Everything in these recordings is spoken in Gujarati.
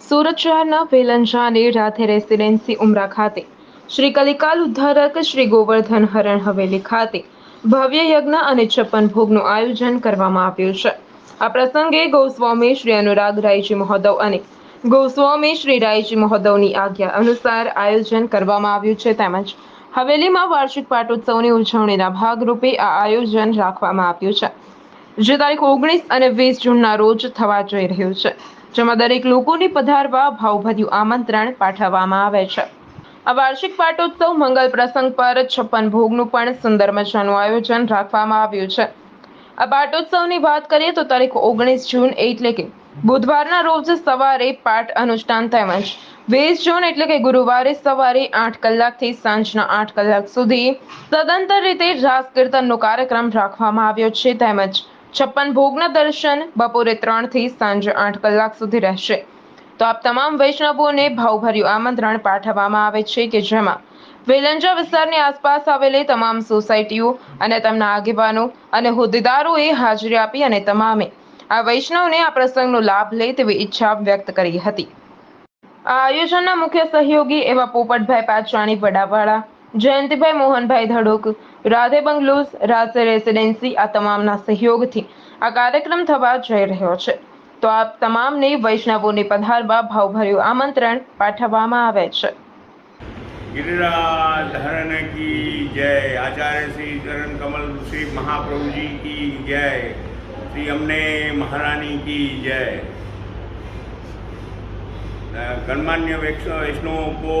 સુરત શહેરના વેલંજાની રાધે રેસિડેન્સી ઉમરા ખાતે શ્રી કલિકાલ ઉદ્ધારક શ્રી ગોવર્ધન હરણ હવેલી ખાતે ભવ્ય યજ્ઞ અને છપ્પન ભોગનું આયોજન કરવામાં આવ્યું છે. આ પ્રસંગે ગોસ્વામી શ્રી અનુરાગ રાયજી મહોદવ અને ગોસ્વામી શ્રી રાયજી મહોદવની આજ્ઞા અનુસાર આયોજન કરવામાં આવ્યું છે. તેમજ હવેલીમાં વાર્ષિક પાટોત્સવની ઉજવણીના ભાગરૂપે આ આયોજન રાખવામાં આવ્યું છે. જે તારીખ ઓગણીસ અને વીસ જૂનના રોજ થવા જઈ રહ્યું છે. જેમાં દરેક લોકોને પધારવા ભાવભર્યું આમંત્રણ પાઠવવામાં આવે છે. આ વાર્ષિક પાટોત્સવ મંગલ પ્રસંગ પર છપ્પન ભોગનું પણ સુંદર મજાનું આયોજન રાખવામાં આવ્યું છે. આ પાટોત્સવની વાત કરીએ તો તારીખ ઓગણીસ જૂન એટલે કે બુધવારના રોજ સવારે પાઠ અનુષ્ઠાન તેમજ વીસ જૂન એટલે કે ગુરુવારે સવારે આઠ કલાકથી સાંજના આઠ કલાક સુધી સદંતર રીતે રાસ કીર્તનનો કાર્યક્રમ રાખવામાં આવ્યો છે તેમજ છપ્પન ભોગના દર્શન બપોરે ત્રણથી સાંજે આઠ કલાક સુધી રહેશે. તો આપ તમામ વૈષ્ણવોને ભાવભર્યું આમંત્રણ પાઠવવામાં આવે છે કે જેમાં વેલંજા વિસ્તારની આસપાસ આવેલી તમામ સોસાયટીઓ અને તેમના આગેવાનો અને હોદ્દેદારોએ હાજરી આપી અને તમામે આ વૈષ્ણવને આ પ્રસંગનો લાભ લે તેવી ઈચ્છા વ્યક્ત કરી હતી. આ આયોજનના મુખ્ય સહયોગી એવા પોપટભાઈ પાચાણી વડાવાળા જયંતિભાઈ મોહનભાઈ ધડોક, રાધે બંગલોઝ, રાધે રેસિડેન્સી આ તમામના સહયોગથી આ કાર્યક્રમ થવા જઈ રહ્યો છે. તો આપ તમામને વૈષ્ણવોને પધારવા ભાવભર્યું આમંત્રણ પાઠવવામાં આવે છે. ગિરિરાધરણ કી જય. આચાર્ય શ્રી ચરણ કમલ શ્રી મહાપ્રભુજી કી જય. શ્રી અમને મહારાણી કી જય. ગણમાન્ય વૈષ્ણવો કો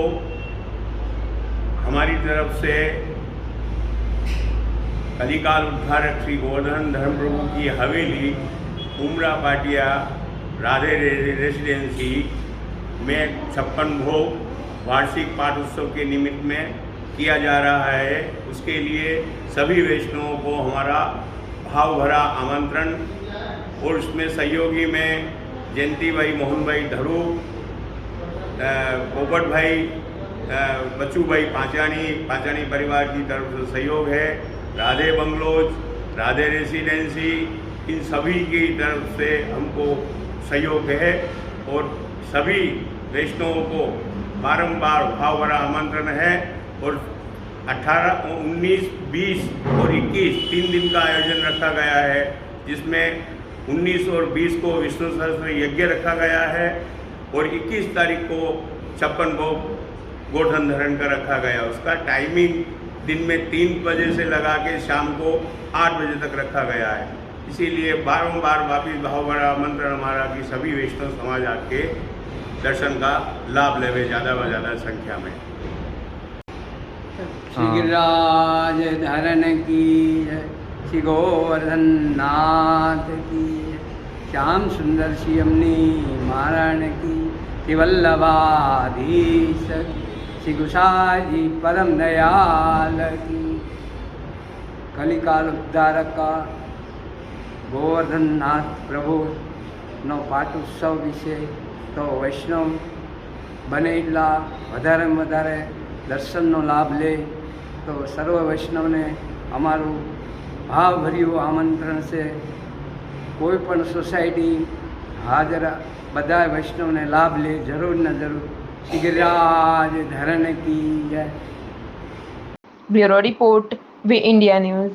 हमारी तरफ़ से कलिकाल उद्धारक श्री गोवर्धन धर्म प्रभु की हवेली, उमरा पाटिया, राधे रेसिडेंसी में छप्पन भोग वार्षिक पाठ उत्सव के निमित्त में किया जा रहा है। उसके लिए सभी वैष्णवों को हमारा भाव भरा आमंत्रण और उसमें सहयोगी में जयंती भाई, मोहन भाई, धरू पोपट भाई बच्चू भाई पाचानी पाचानी परिवार की तरफ़ से सहयोग है राधे बंगलोज राधे रेसिडेंसी इन सभी की तरफ़ से हमको सहयोग है और सभी वैष्णवों को बारंबार भाव भरा आमंत्रण है और 18, 19, 20 और 21 तीन दिन का आयोजन रखा गया है जिसमें 19 और 20 को विष्णु सहस्त्र यज्ञ रखा गया है और 21 तारीख को छप्पन भोग गोठन धरण का रखा गया। उसका टाइमिंग दिन में तीन बजे से लगा के शाम को आठ बजे तक रखा गया है। इसीलिए बारंबार वापिस भाव भरा आमंत्रण हमारा कि सभी वैष्णव समाज आके दर्शन का लाभ लेवे ज़्यादा व ज़्यादा संख्या में। गिरिराज धरण की श्री गोवर्धन नाथ की श्याम सुंदर श्री अमनी महाराण की श्री वल्लभाधीश की શ્રી ગુસાજી પરમ દયાલ કલિકાલ ઉદ્ધારકા ગોવર્ધનનાથ પ્રભુનો પાટોત્સવ વિશે તો વૈષ્ણવ બને એટલા વધારેમાં વધારે દર્શનનો લાભ લે તો સર્વ વૈષ્ણવને અમારું ભાવભર્યું આમંત્રણ છે કોઈ પણ સોસાયટી હાજર બધા વૈષ્ણવને લાભ લે જરૂર ને જરૂર શ્રી ગિરિરાજ ધરણ કી જય. Bureau report V India news.